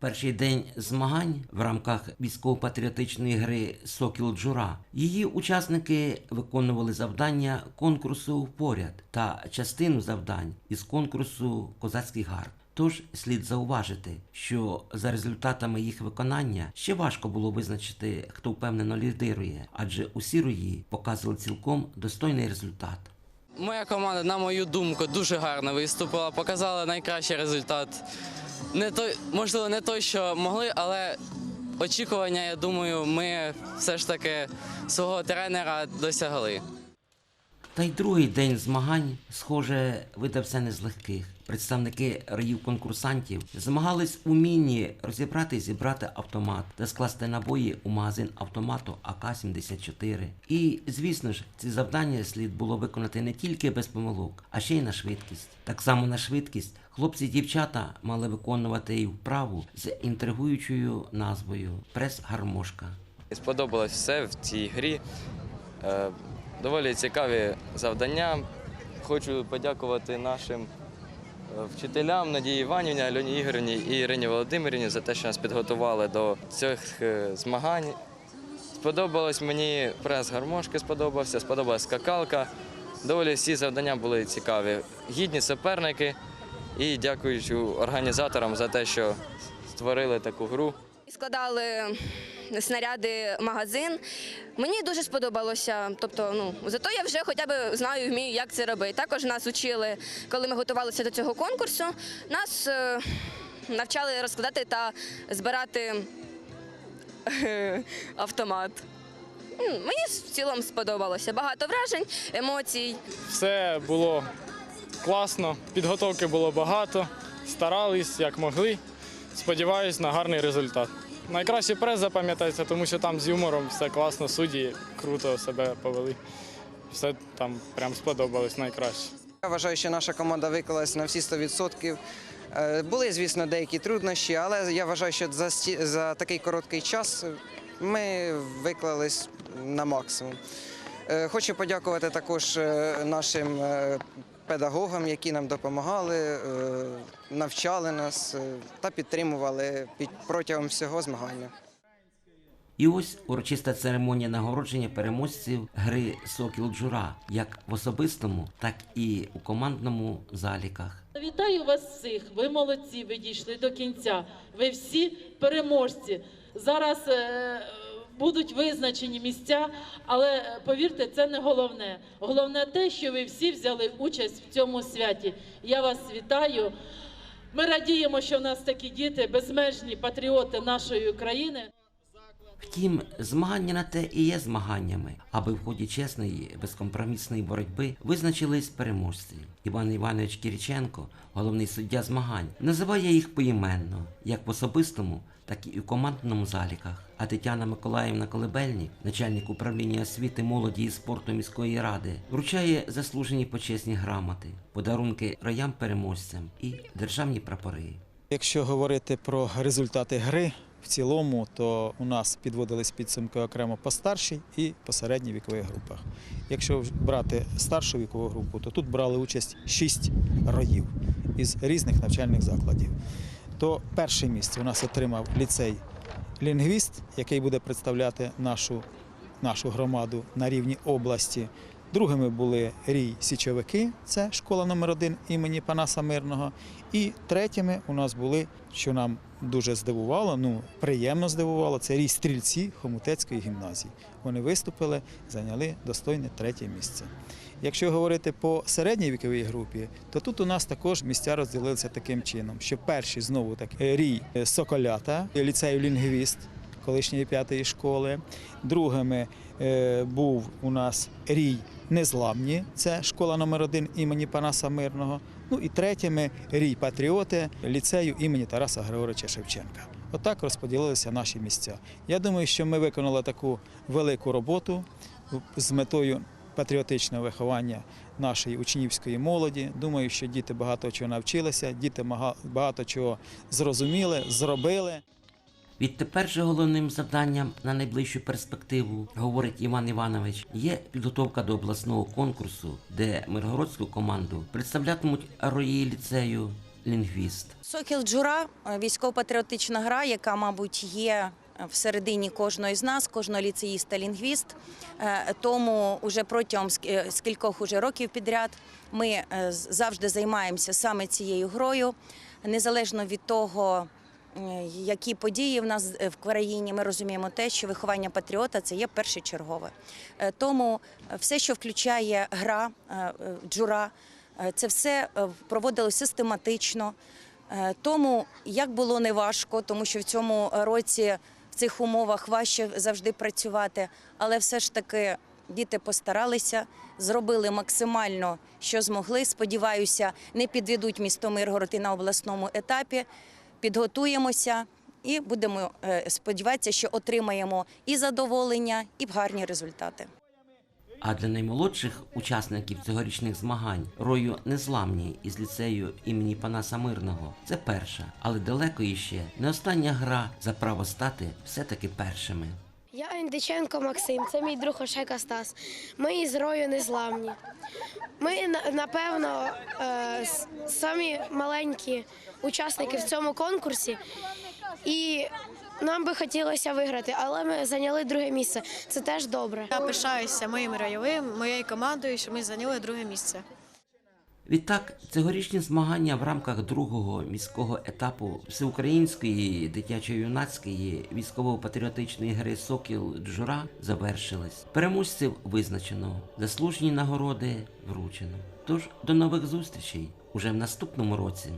Перший день змагань в рамках військово-патріотичної гри Сокіл Джура. Її учасники виконували завдання конкурсу поряд та частину завдань із конкурсу Козацький гард. Тож слід зауважити, що за результатами їх виконання ще важко було визначити, хто впевнено лідирує, адже усі рої показували цілком достойний результат. Моя команда, на мою думку, дуже гарно виступила, показала найкращий результат. Не той, можливо, не той, що могли, але очікування, я думаю, ми все ж таки свого тренера досягли. Та й другий день змагань, схоже, видався не з легких. Представники роїв конкурсантів змагались у міні розібрати і зібрати автомат та скласти набої у магазин автомату АК-74. І, звісно ж, ці завдання слід було виконати не тільки без помилок, а ще й на швидкість. Так само на швидкість хлопці і дівчата мали виконувати і вправу з інтригуючою назвою прес-гармошка. Сподобалось все в цій грі. Доволі цікаві завдання. Хочу подякувати нашим е, вчителям Надії Іванівні, Альоні Ігорівні і Ірині Володимирівні за те, що нас підготували до цих е, змагань. Сподобалось мені прес гармошки, сподобався, сподобалась скакалка. Доволі всі завдання були цікаві. Гідні суперники і дякуючи організаторам за те, що створили таку гру. Складали снаряди магазин. Мені дуже сподобалося. Тобто, ну зато я вже хоча б знаю, вмію, як це робити. Також нас учили, коли ми готувалися до цього конкурсу. Нас е, навчали розкладати та збирати е, автомат. Мені в цілому сподобалося. Багато вражень, емоцій. Все було класно, підготовки було багато, старались як могли. Сподіваюсь на гарний результат. Найкраще прес запам'ятається, тому що там з юмором все класно, судді круто себе повели. Все там прям сподобалось найкраще. Я вважаю, що наша команда виклалась на всі 100%. Е, Були, звісно, деякі труднощі, але я вважаю, що за, за такий короткий час ми виклались на максимум. Е, Хочу подякувати також е, нашим педагогам, які нам допомагали, навчали нас е, та підтримували під- протягом всього змагання. І ось урочиста церемонія нагородження переможців гри Сокіл Джура як в особистому, так і у командному заліках. Вітаю вас всіх. Ви молодці, ви дійшли до кінця. Ви всі переможці. Зараз е, будуть визначені місця, але е, повірте, це не головне. Головне те, що ви всі взяли участь в цьому святі. Я вас вітаю. Ми радіємо, що в нас такі діти, безмежні патріоти нашої України. Втім, змагання на те і є змаганнями, аби в ході чесної, безкомпромісної боротьби визначились переможці. Іван Іванович Кіріченко, головний суддя змагань, називає їх поіменно, як в особистому, так і у командному заліках. А Тетяна Миколаївна Колебельник, начальник управління освіти, молоді і спорту міської ради, вручає заслужені почесні грамоти, подарунки роям переможцям і державні прапори. Якщо говорити про результати гри в цілому, то у нас підводились підсумки окремо по старшій і по середній вікових групах. Якщо брати старшу вікову групу, то тут брали участь шість роїв із різних навчальних закладів. То перше місце у нас отримав ліцей лінгвіст, який буде представляти нашу, нашу громаду на рівні області. Другими були рій Січовики, це школа номер 1 імені Панаса Мирного. І третіми у нас були, що нам дуже здивувало, ну приємно здивувало, це рій стрільці Хомутецької гімназії. Вони виступили, зайняли достойне третє місце. Якщо говорити по середній віковій групі, то тут у нас також місця розділилися таким чином, що перші знову так рій е, Соколята, ліцею лінгвіст колишньої п'ятої школи. Другими е, був у нас рій Незламні, це школа номер 1 імені Панаса Мирного. Ну і третіми рій Патріоти ліцею імені Тараса Григоровича Шевченка. Отак розподілилися наші місця. Я думаю, що ми виконали таку велику роботу з метою патріотичного виховання нашої учнівської молоді. Думаю, що діти багато чого навчилися, діти багато чого зрозуміли, зробили. Відтепер же головним завданням на найближчу перспективу, говорить Іван Іванович, є підготовка до обласного конкурсу, де миргородську команду представлятимуть рої ліцею лінгвіст. Сокіл Джура військово-патріотична гра, яка, мабуть, є всередині кожної з нас, кожного ліцеїста лінгвіст. Е, Тому уже протягом е, скількох уже років підряд ми е, завжди займаємося саме цією грою, незалежно від того. Е, Які події в нас е, в країні, ми розуміємо те, що виховання патріота це є першочергове. Е, Тому все, що включає гра, джура, це все проводилось систематично. Тому як було неважко, тому що в цьому році в цих умовах важче завжди працювати, але все ж таки діти постаралися, зробили максимально, що змогли. Сподіваюся, не підведуть місто Миргород і на обласному етапі. Підготуємося і будемо е, сподіватися, що отримаємо і задоволення, і гарні результати. А для наймолодших учасників цьогорічних змагань рою незламні із ліцею імені Панаса Мирного. Це перша, але далеко іще не остання гра за право стати все-таки першими. Я Індиченко Максим, це мій друг Ошека Стас. Ми із рою незламні. Ми напевно е, самі маленькі учасники в цьому конкурсі, і нам би хотілося виграти, але ми зайняли друге місце. Це теж добре. Я пишаюся моїм райовим, моєю командою, що ми зайняли друге місце. Відтак, цьогорічні змагання в рамках другого міського етапу всеукраїнської дитячо-юнацької військово-патріотичної гри Сокіл Джура завершились. Переможців визначено, заслужені нагороди вручено. Тож до нових зустрічей уже в наступному році.